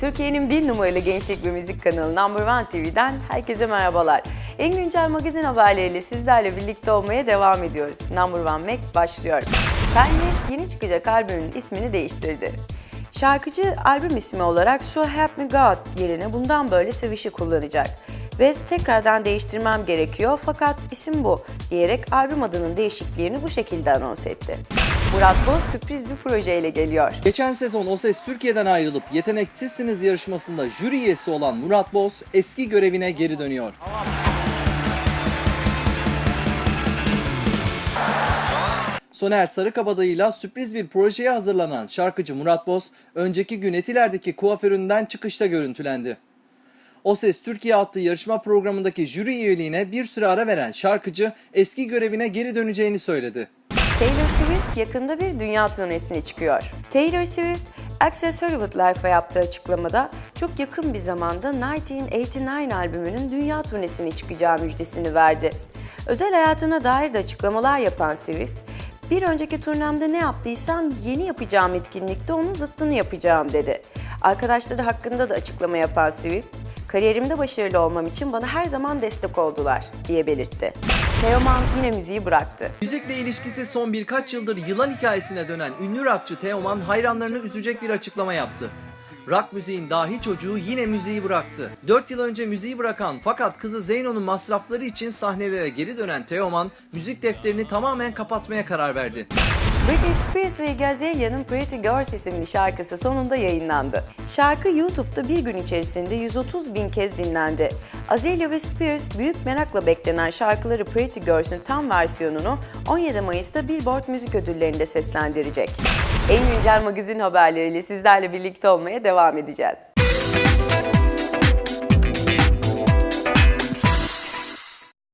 Türkiye'nin bir numaralı gençlik ve müzik kanalı Number One TV'den herkese merhabalar. En güncel magazin haberleriyle sizlerle birlikte olmaya devam ediyoruz. Number One Mac başlıyor. Kanye yeni çıkacak albümün ismini değiştirdi. Şarkıcı albüm ismi olarak So Help Me God yerine bundan böyle Swish'i kullanacak. West tekrardan değiştirmem gerekiyor fakat isim bu diyerek albüm adının değişikliğini bu şekilde anons etti. Murat Boz sürpriz bir projeyle geliyor. Geçen sezon O Ses Türkiye'den ayrılıp Yeteneksizsiniz yarışmasında jüri üyesi olan Murat Boz eski görevine geri dönüyor. Soner Sarıkabadayı'yla sürpriz bir projeye hazırlanan şarkıcı Murat Boz, önceki gün Etiler'deki kuaföründen çıkışta görüntülendi. O Ses Türkiye adlı yarışma programındaki jüri üyeliğine bir süre ara veren şarkıcı eski görevine geri döneceğini söyledi. Taylor Swift yakında bir dünya turnesine çıkıyor. Taylor Swift, Access Hollywood Life'a yaptığı açıklamada çok yakın bir zamanda 1989 albümünün dünya turnesine çıkacağı müjdesini verdi. Özel hayatına dair de açıklamalar yapan Swift, bir önceki turnemde ne yaptıysam yeni yapacağım etkinlikte onun zıttını yapacağım dedi. Arkadaşları hakkında da açıklama yapan Swift, kariyerimde başarılı olmam için bana her zaman destek oldular diye belirtti. Teoman yine müziği bıraktı. Müzikle ilişkisi son birkaç yıldır yılan hikayesine dönen ünlü rockçı Teoman hayranlarını üzecek bir açıklama yaptı. Rock müziğin dahi çocuğu yine müziği bıraktı. 4 yıl önce müziği bırakan fakat kızı Zeyno'nun masrafları için sahnelere geri dönen Teoman müzik defterini tamamen kapatmaya karar verdi. Britney Spears ve Iggy Azalea'nın Pretty Girls isimli şarkısı sonunda yayınlandı. Şarkı YouTube'da bir gün içerisinde 130 bin kez dinlendi. Azalea ve Spears büyük merakla beklenen şarkıları Pretty Girls'ün tam versiyonunu 17 Mayıs'ta Billboard Müzik Ödülleri'nde seslendirecek. En güncel magazin haberleriyle sizlerle birlikte olmaya devam edeceğiz.